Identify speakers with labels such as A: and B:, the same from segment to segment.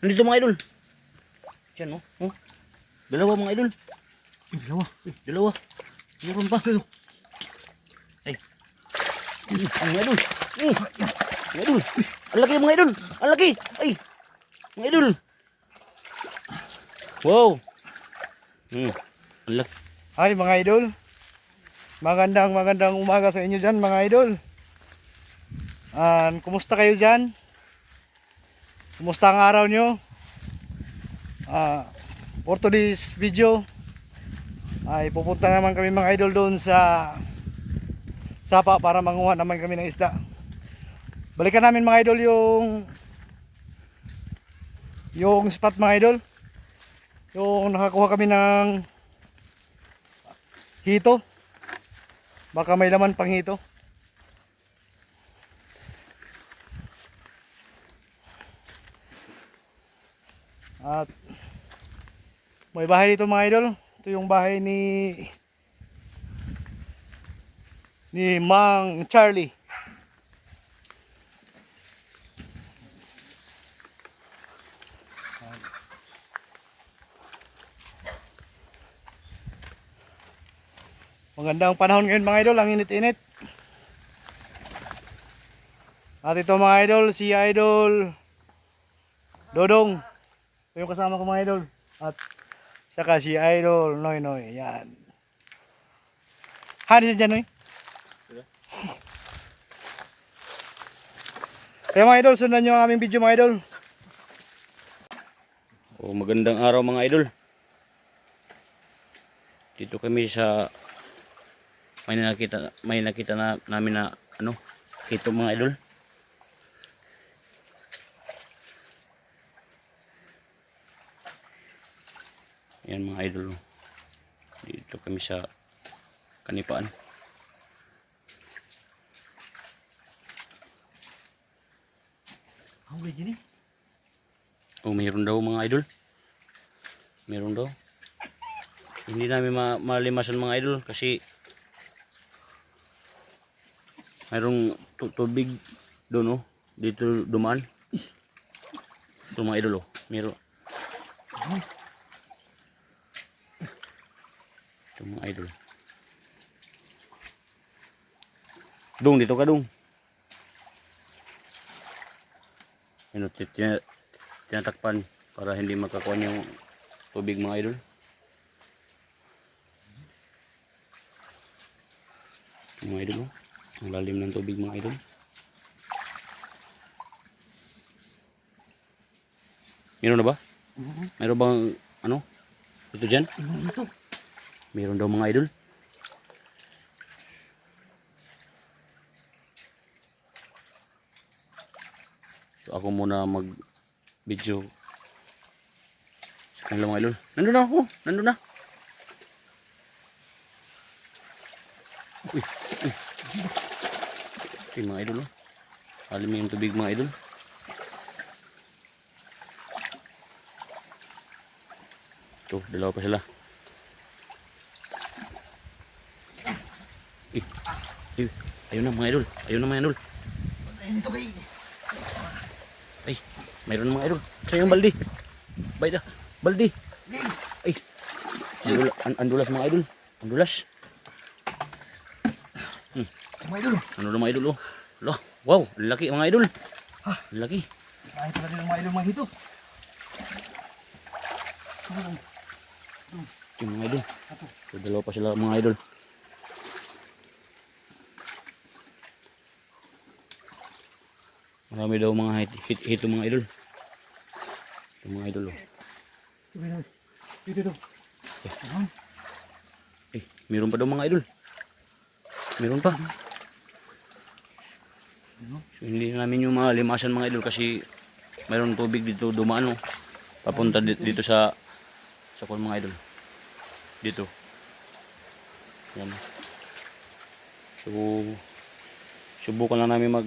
A: Nandito mga idol. Diyan oh. oh. Dalawa mga idol.
B: Ay, dalawa.
A: Eh, dalawa. Meron pa. Ay. Ang mga idol. Mm. Mga idol. Ang laki mga idol. Ang laki. Ay. Mga idol. Wow. Hmm. Ang laki.
B: Hi mga idol. Magandang magandang umaga sa inyo dyan mga idol. Ah, kumusta kayo dyan? Kumusta ang araw nyo? Ah, for today's video ay pupunta naman kami mga idol doon sa sapa para manguha naman kami ng isda. Balikan namin mga idol yung yung spot mga idol. Yung nakakuha kami ng hito. Baka may laman pang hito. At may bahay dito mga idol. Ito yung bahay ni ni Mang Charlie. Magandang panahon ngayon mga idol, ang init-init. At ito mga idol, si Idol Dodong. Yung kasama ko mga idol. At saka si Idol Noy Noy. Yan. Hani siya dyan Noy. Kaya mga idol, sundan nyo ang aming video mga idol.
A: Oh, magandang araw mga idol. Dito kami sa may nakita may nakita na namin na ano, hito mga idol. Yan mga idol. oh. Dito kami sa kanipaan.
B: Ang gay gini.
A: Oh, mayroon daw mga idol. Mayroon daw. Hindi namin ma malimasan mga idol kasi mayroong tu- tubig doon oh. Dito dumaan. Ito mga idol oh. Mayroon. Ito mga idol. Dung, dito ka dung. Ano, tinatakpan para hindi makakuha yung tubig mga idol. Mga idol, oh. ang lalim ng tubig mga idol. Meron na ba? Meron bang ano? Ito dyan?
B: Ito.
A: Meron daw mga idol. So ako muna mag video sa kanila mga idol. Nandun na ako. Nandun na. Uy. Uy. Ito mga idol. Oh. Alam yung tubig mga idol. Ito, dalawa pa sila. Eh, eh, ayun na mga idol. Na mga idol. Ay, mayroon na mga idol. Sa yung baldi. Bayda, baldi. Ay, andula, an andulas mga idol. Andulas.
B: Mga idol.
A: Ano na mga oh. Lo, wow, laki mga idol. Ang laki.
B: Ay pala din mga idol mga hito.
A: Ito yung mga idol. Dalawa pa sila mga idol. Marami daw mga hit, hit, hito mga idol. Ito mga idol oh.
B: Dito dito.
A: Eh, meron pa daw mga idol. Meron pa. So, hindi namin yung mga limasan mga idol kasi mayroong tubig dito dumaan oh. Papunta di- dito sa sa kung mga idol. Dito. Yan. So, subukan lang namin mag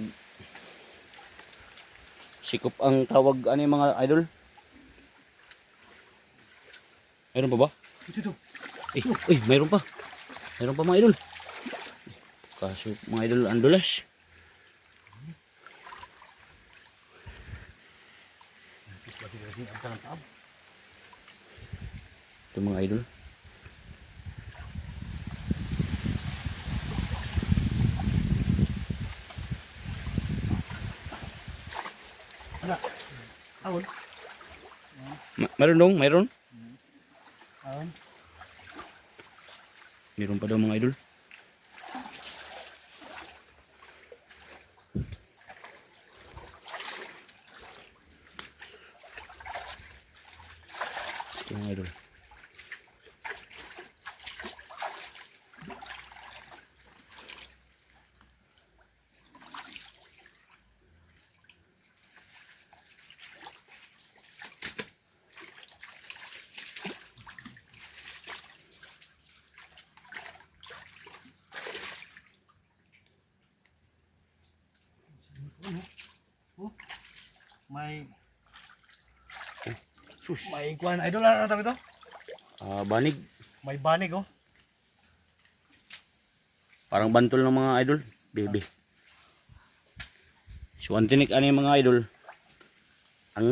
A: sikop ang tawag ano yung mga idol. Mayroon pa ba?
B: Dito dito.
A: Eh, eh, mayroon pa. Mayroon pa mga idol. Kaso mga idol andulas. Ito mga idol. Mayroon dong, mayroon.
B: Awon.
A: Mayroon pa daw mga idol. Ito mga idol.
B: May
A: Sus.
B: may kuan idol ano tawag ito?
A: Ah, banig.
B: May banig oh.
A: Parang bantol ng mga idol. Bebe. So, ang tinik ano yung mga idol. Ang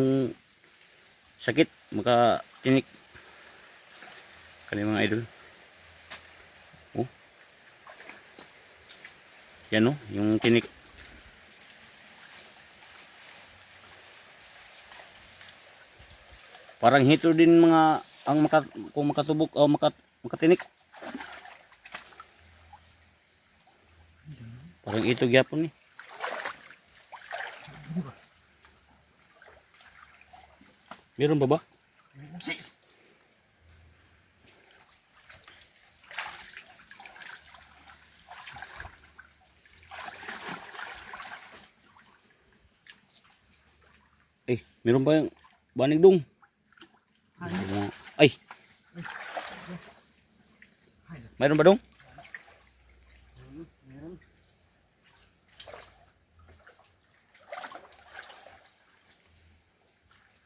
A: sakit. Maka tinik. Kani mga idol. Oh. Yan oh. Yung tinik. Parang hito din mga ang maka, kung makatubok o makat, makatinik. Parang ito gyapon ni. Meron ba ba? Eh, meron ba yung banig dong? Ay. Meron ba dong?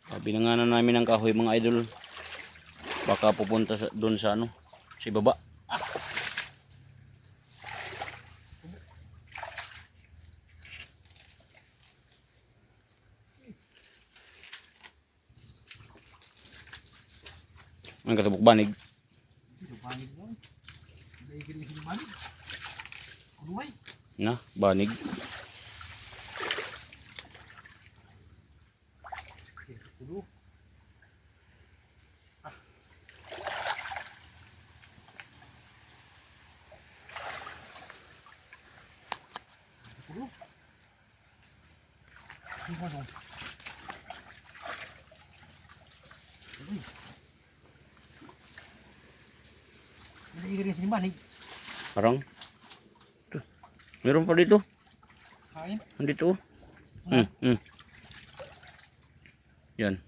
A: Sabi na nga na namin ng kahoy mga idol. Baka pupunta doon sa ano, sa baba. Ang katubok banig.
B: Banig mo. Sini banig. Kunuway.
A: Na, banig.
B: Kudu. Kudu. Ini apa dong? Uy. May kiri sini banig.
A: Parang. Ito. Meron pa dito.
B: Kain.
A: Nandito. oh. Hmm, hmm. Yan.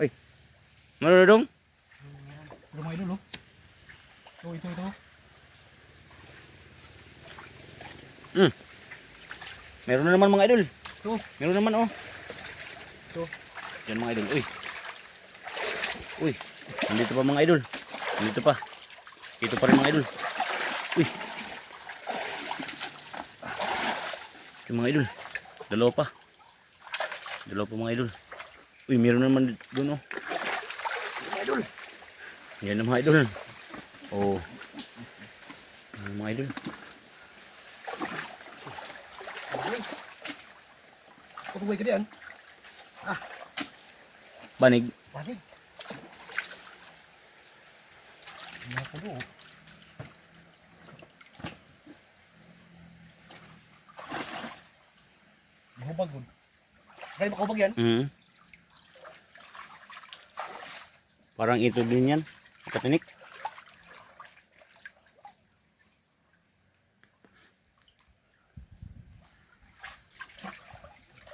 A: Ay. Meron dong?
B: Rumah dulu. Tuh itu itu.
A: Meron na naman mga idol.
B: Tuh.
A: Meron naman oh.
B: Tuh.
A: Yan mga idol. Uy. Uy. Nandito pa mga idol. Nandito pa. Dito pa rin mga idol. Uy. Ito mga idol. Dalawa pa. Dalawa pa mga idol. Uy, meron naman doon oh.
B: Idol.
A: Yan ang mga idol. Oh. Ang mga idol.
B: Kutuway ka diyan.
A: Banig.
B: Banig. Mahubag gud. Kaya makahubag yan.
A: Mhm. Parang ito din yan. Katinik.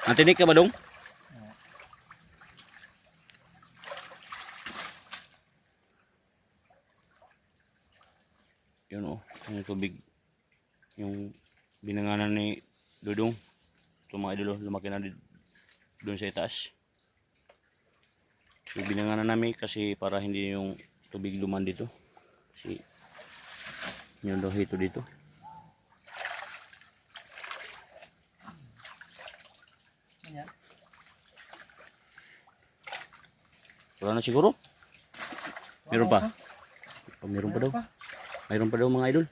A: Natinik ka ba dong? lumaki na doon sa itaas. So binangan na namin kasi para hindi yung tubig luman dito. Kasi yun daw hito dito. Wala na siguro? Meron pa. Mayroon pa. Oh, daw. mayroon pa daw mga idol.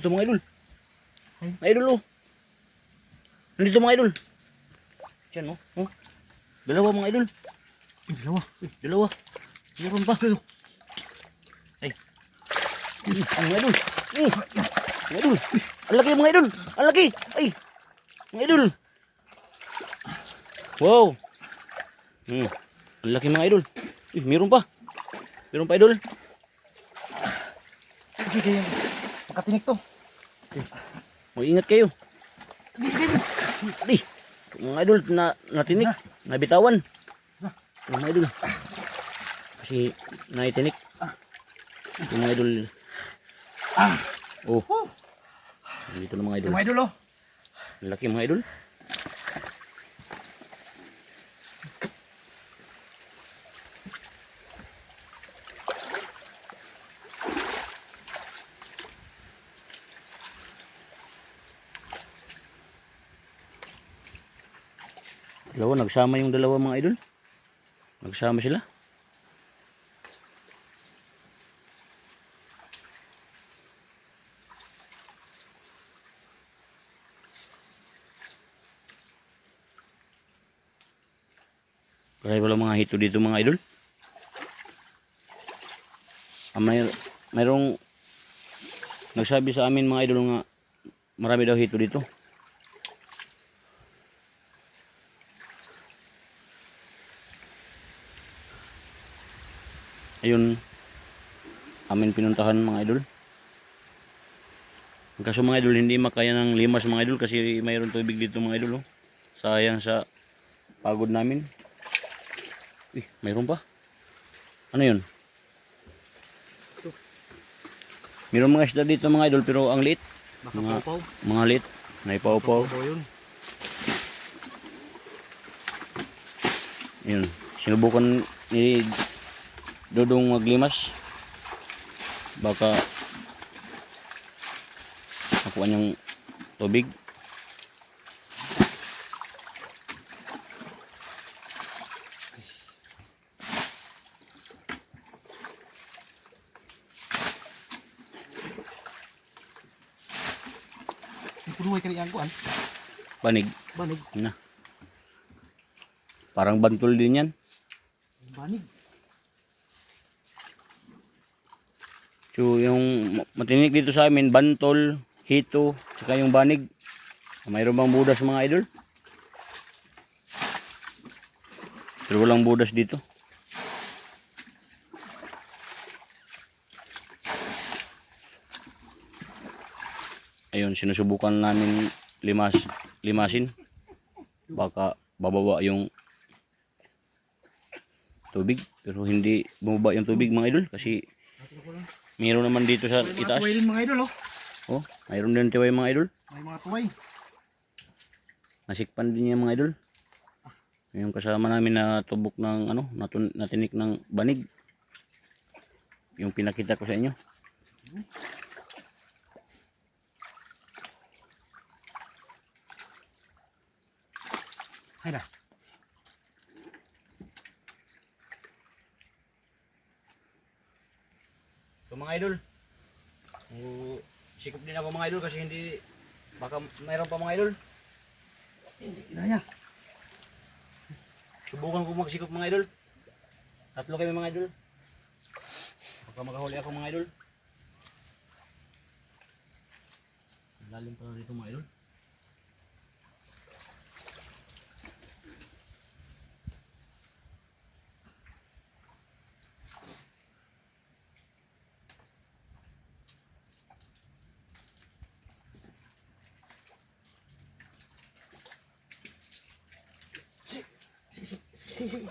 A: Nandito mga idol.
B: Ay.
A: Mga idol oh. Nandito mga idol. Diyan oh. oh. Dalawa mga idol.
B: Ay, dalawa.
A: Uy, dalawa. Meron pa. Ay. Ang mga idol. Mm. Mga idol. Ang laki mga idol. Ang laki. Ay. Mga idol. Wow. Hmm. Ang laki mga idol. Uy, meron pa. Meron pa idol.
B: Hindi kayo. Makatinik to.
A: Mag-ingat kayo. Di. Mga idol na natinik, nabitawan. Mga idol. Kasi naitinik. Mga idol. Oh. Dito na mga idol.
B: Mga idol oh.
A: Laki mga idol. Dalawa, nagsama yung dalawa mga idol. Nagsama sila. Kaya wala mga hito dito mga idol. Ah, may, mayroong nagsabi sa amin mga idol nga marami daw hito dito. Ayun, amin pinuntahan mga idol. Kaso mga idol, hindi makaya ng limas mga idol kasi mayroon tubig dito mga idol. Oh. Sayang sa pagod namin. Eh, mayroon pa. Ano yun? Mayroon mga isda dito mga idol pero ang liit.
B: Baka
A: Mga-
B: paupaw.
A: Mga liit. Naipaw-paw.
B: Paupaw yun.
A: Yun. Sinubukan ni Dodong maglimas. Baka nakuha niyang tubig.
B: Yung punuhay kani ang kuan.
A: Banig.
B: Banig.
A: Na. Parang bantol din yan.
B: Banig.
A: So yung ma- matinik dito sa amin, bantol, hito, tsaka yung banig. Mayroon bang budas mga idol? Pero walang budas dito. Ayun, sinusubukan namin limas, limasin. Baka bababa yung tubig. Pero hindi bumaba yung tubig mga idol kasi mayroon naman dito sa
B: May mga
A: itaas.
B: tuway din mga idol oh.
A: Oh, mayroon din tiway mga idol.
B: May mga tuway.
A: Nasikpan din yung mga idol. Yung kasama namin na tubok ng ano, natun, natinik ng banig. Yung pinakita ko sa inyo.
B: Hay na.
A: So mga idol, uh, sikap din ako mga idol kasi hindi, baka mayroon pa mga idol.
B: Hindi kinaya.
A: Subukan ko magsikap mga idol. Tatlo kami mga idol. Baka makahuli ako mga idol. Lalim pala dito mga idol.
B: Si, si.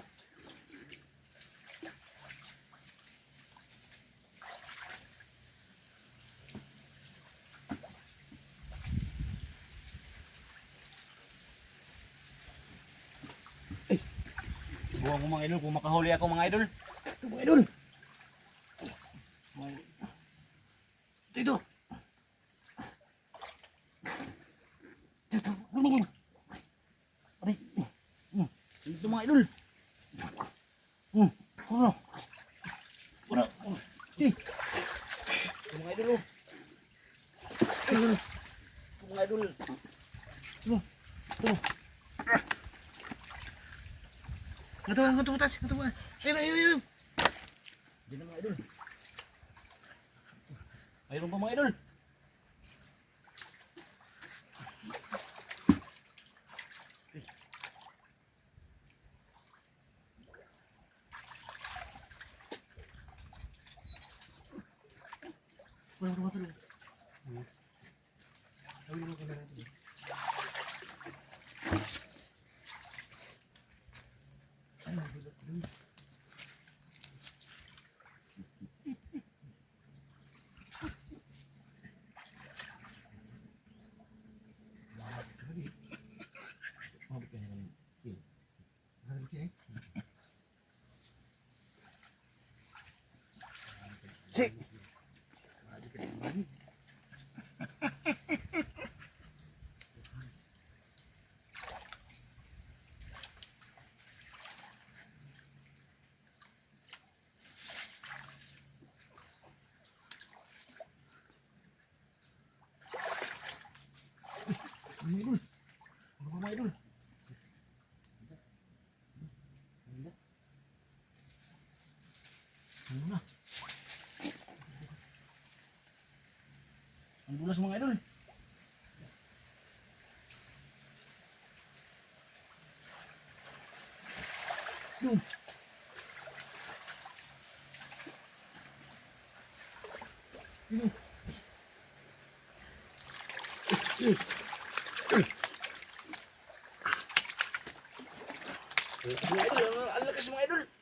A: Buwan ko mga idol, kung makahuli ako mga idol.
B: Ito mga idol. Ito, ito. Ito, ito. Aray.
A: Ito mga idol.
B: Hmm. Ano? Ano? Eh,
A: Ito mga idol oh.
B: ano?
A: Ito mga idol.
B: Ito. Ito. Ito, ito, ito, ito, ito. Ayun, ayun, ayun.
A: Diyan na mga idol. Mayroon pa mga idol.
B: Si.
A: Mga idol. Ano ba mga idol? Ano na? Ang dulas mga idol. Yun. Yun. Ang- ang lakas mga idol.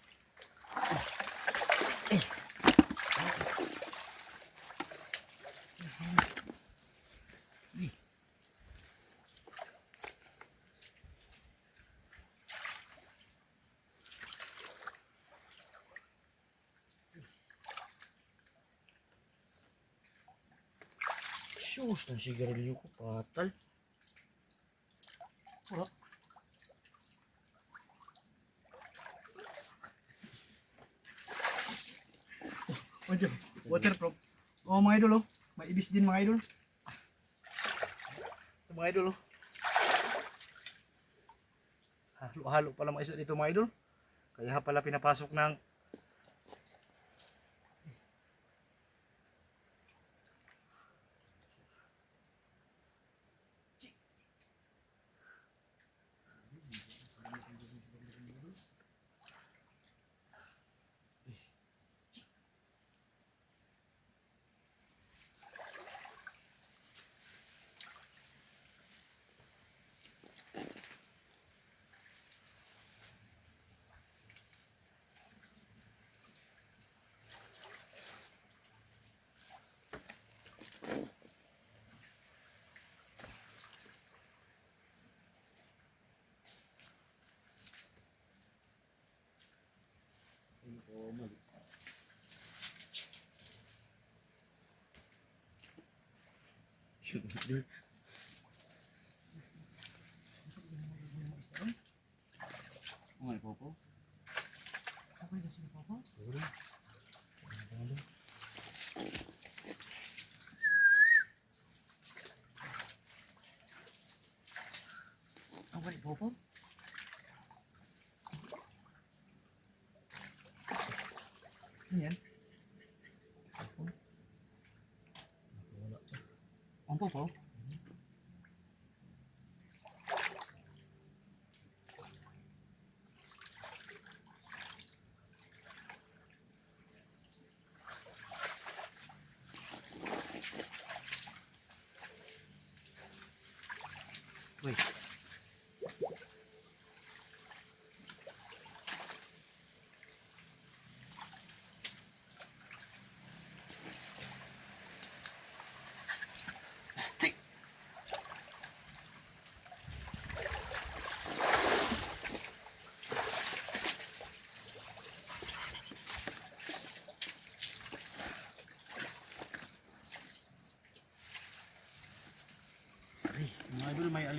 A: Sus, ng sigarilyo ko, patal.
B: Wala. Water, waterproof. Oh, mga idol, oh. May ibis din, mga idol. Ito, mga idol, oh. Halo-halo pala mga isda dito, mga idol. Kaya pala pinapasok ng
A: Mga ipopo.
B: Okay na sila, Papa? Okay, Papa? Ano yan? Papa? Wait.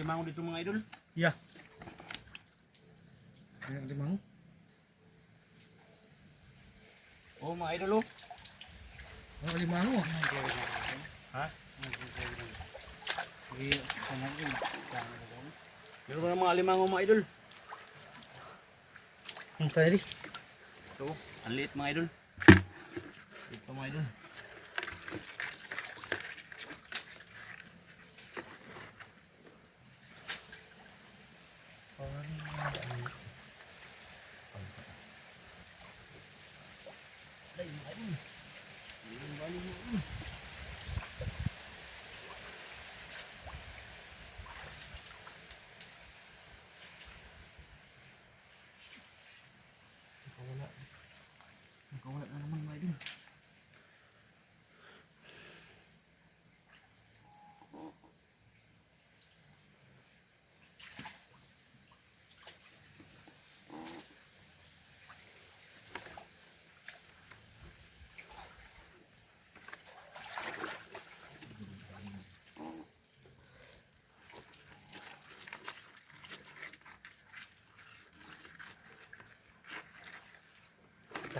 A: Alimango dito mga idol.
B: Yeah. Ayan.
A: Oh, mga idol oh.
B: Ang limango.
A: Ha?
B: Sige, sangat yun.
A: Meron ba ng mga alimango mga idol?
B: Ang tayo di.
A: Ito, ang liit mga idol. Ito mga idol.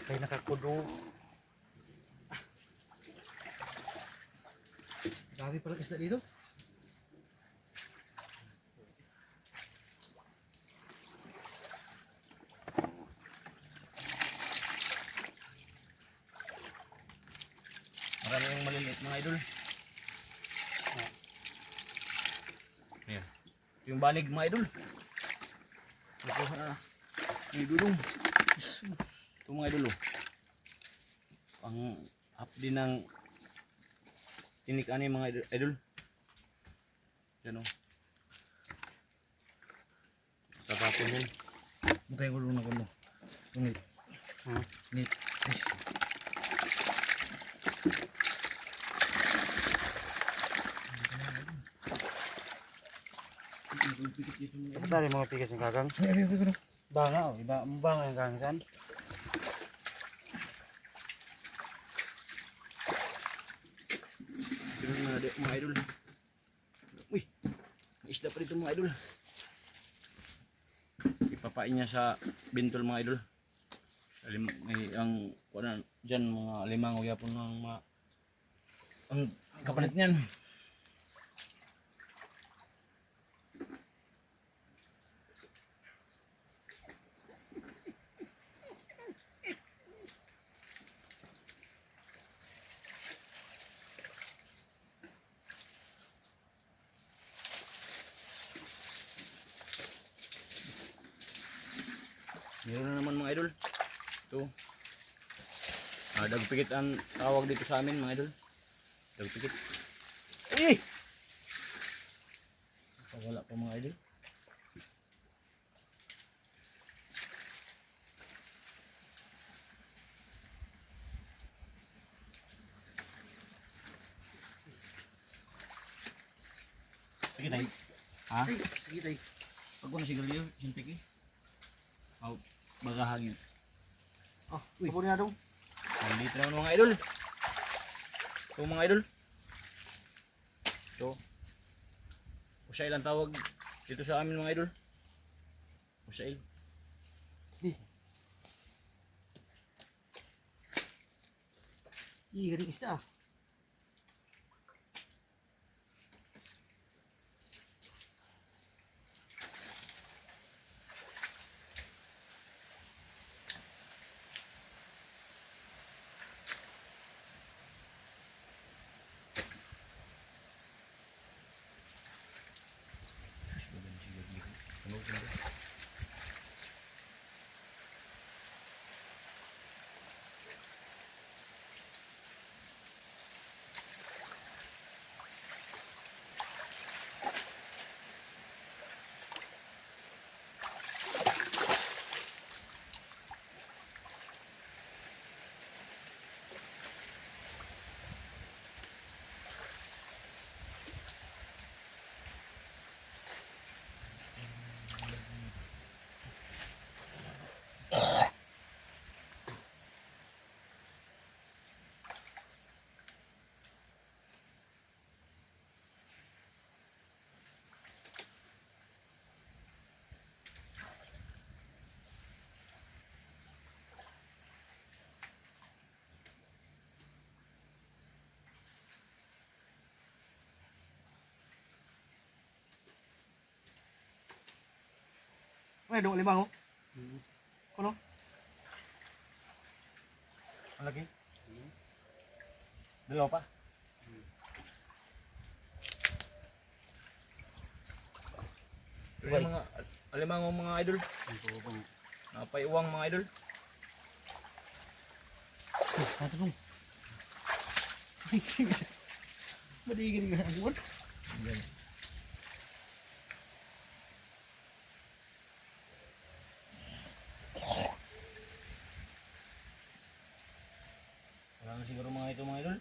B: Takay nakakudo. Dami palang isda dito.
A: Marami yung maliliit mga idol. Ayan. Yung banig mga idol. Nakuha na. May dulong. Ito mga idol oh. Ang hapdi ng tinik ani mga idol. idol. Yan oh. Tapapon yun.
B: Mutay ko na kuno. Tungit.
A: Ha?
B: Nit. Ay.
C: Dari mga pikas ng kagang.
B: Ay, ay, ay, ay, ay.
C: Banga oh, iba banga yung kagang kan.
A: Yun mga, idol. Uy, may isda pa dito mga idol. Ipapain niya sa bintol mga idol. Alim, may, ang, wala, dyan mga limang yapon ng mga, ang kapalit niyan. Meron na naman mga idol. Ito. Ah, dagpikit ang tawag dito sa amin mga idol. Dagpikit. Ay! Wala pa mga idol. Sige tayo. Ha?
B: Ay, sige tay.
A: Pag ko na sigarilyo, sintik eh. Aw, baga hangin.
B: Ah, uy. Ako na dong.
A: Nandito naman mga idol. Ito mga idol. Ito. Usail ang tawag dito sa amin mga idol. Usail.
B: Ih, galing isda ah. Ay, dong lima oh. Ano?
C: Ang laki?
A: Dalawa pa. Ay, mga alimango mga idol.
C: Ang.
A: Napaiwang mga idol.
B: Ano dong? Madigin ka sa buwan.
A: Yan. Wala na siguro mga ito mga idol.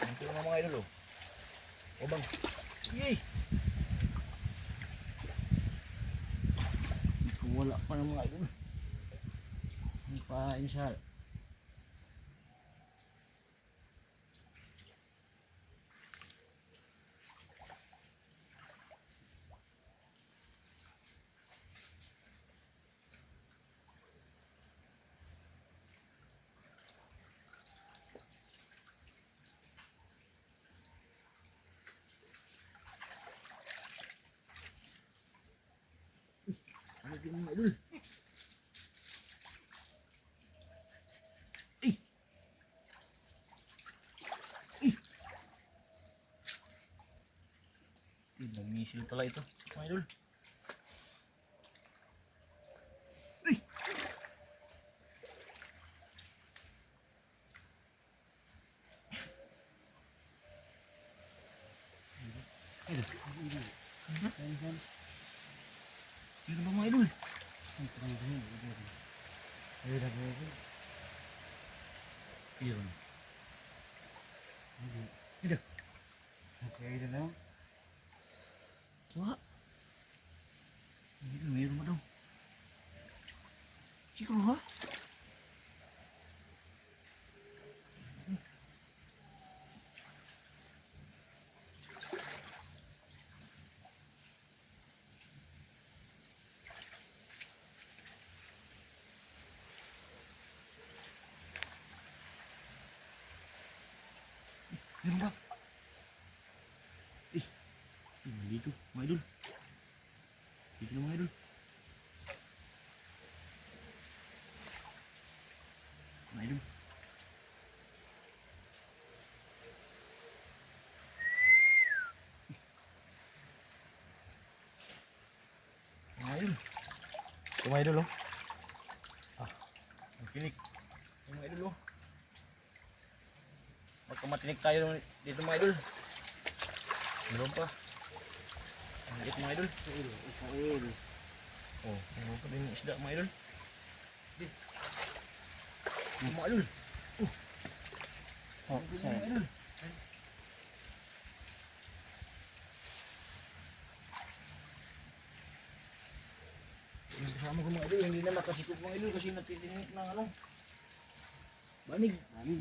A: Ito na mga idol oh. O bang. Yay! Wala pa ng mga idol. Ang. Ano din mga idol? Ay! Ay! Misil pala ito, mga idol. Ay! Ano ba mga idol?
C: Ayun na po.
A: Yun.
C: Kasi ayun
A: Meron, meron mo daw. Siguro ha? Meron ba? Eh, dito, mga idol. Dito na mga idol. Idol. Mga idol.
B: Ito mga idol oh.
A: Ang kinik. Yung mga idol oh. Magkamatinig tayo dito mga idol. Meron pa. Ang liit mga idol.
C: Isail.
A: Oh, meron pa din isda mga idol. Oh, mga idol.
C: Oh, isail.
A: idol. Yung kasama ko mga idol, hindi na nakasikop mga idol kasi natitingit ng ano. Banig.
C: Amin.